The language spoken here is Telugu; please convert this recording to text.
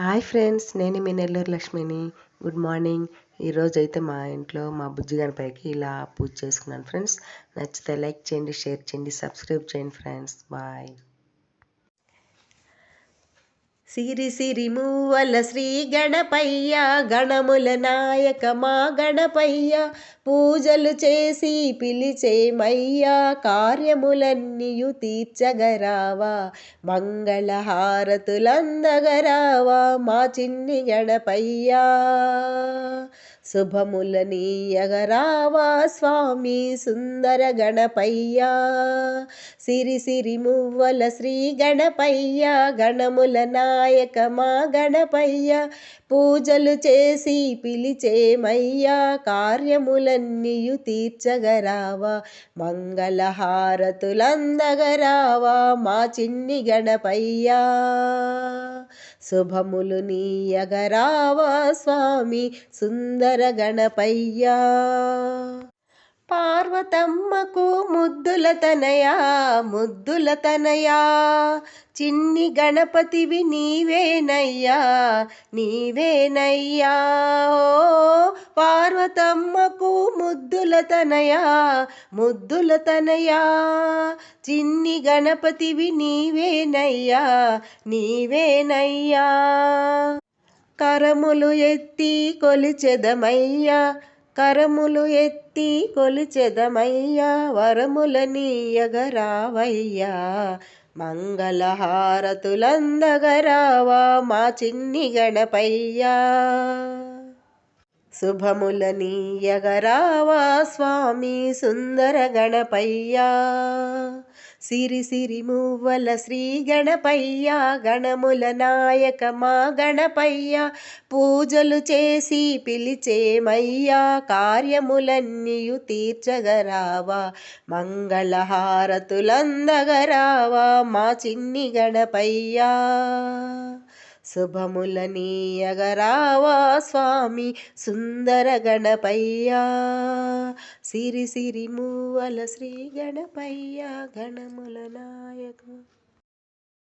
హాయ్ ఫ్రెండ్స్ నేను మీ నెల్లూరు లక్ష్మిని. గుడ్ మార్నింగ్ ఈరోజు అయితే మా ఇంట్లో మా బుజ్జి గణపైకి ఇలా పూజ చేసుకున్నాను ఫ్రెండ్స్ నచ్చితే లైక్ చేయండి షేర్ చేయండి సబ్స్క్రైబ్ చేయండి ఫ్రెండ్స్ బాయ్ సిరి సిరి మూవల శ్రీ గణపయ్య గణముల నాయక మా గణపయ్య. పూజలు చేసి పిలిచేమయ్యా కార్యములన్నీయు తీర్చగరావా. మంగళహారతులందగరావా మా చిన్ని గణపయ్యా. శుభములనీయగరావా స్వామి సుందర గణపయ్యా. సిరి సిరి మువ్వల శ్రీ గణపయ్య గణముల నాయక మా గణపయ్య. పూజలు చేసి పిలిచేమయ్యా కార్యములన్నీయు తీర్చగరావా మంగళహారతులందగరావా మా చిన్ని గణపయ్యా. శుభములు నీయగరావా స్వామి సుందర గణపయ్యా పార్వతమ్మకు ముద్దుల తనయా ముద్దుల తనయా. చిన్ని గణపతివి నీవేనయ్యా నీవేనయ్యా. పార్వతమ్మకు ముద్దుల తనయా ముద్దుల తనయా. చిన్ని గణపతివి నీవేనయ్యా నీవేనయ్యా. కరములు ఎత్తి కొలిచెదమయ్యా కరములు ఎత్తి కొలిచెదమయ్యా వరములనీయగరావయ్యా మంగళహారతులందగరావా మా చిన్ని గణపయ్యా. శుభములనీయగరావా స్వామి సుందర గణపయ్యా. సిరి సిరి మువ్వల శ్రీ గణపయ్య గణముల నాయక మా గణపయ్య. పూజలు చేసి పిలిచేమయ్యా కార్యములన్నీయు తీర్చగరావా మంగళహారతులందగరావా మా చిన్ని గణపయ్యా. శుభములనీయగరావా స్వామి సుందర గణపయ్యా. సిరి సిరి మూవల శ్రీ గణపయ్యా గణముల నాయకు.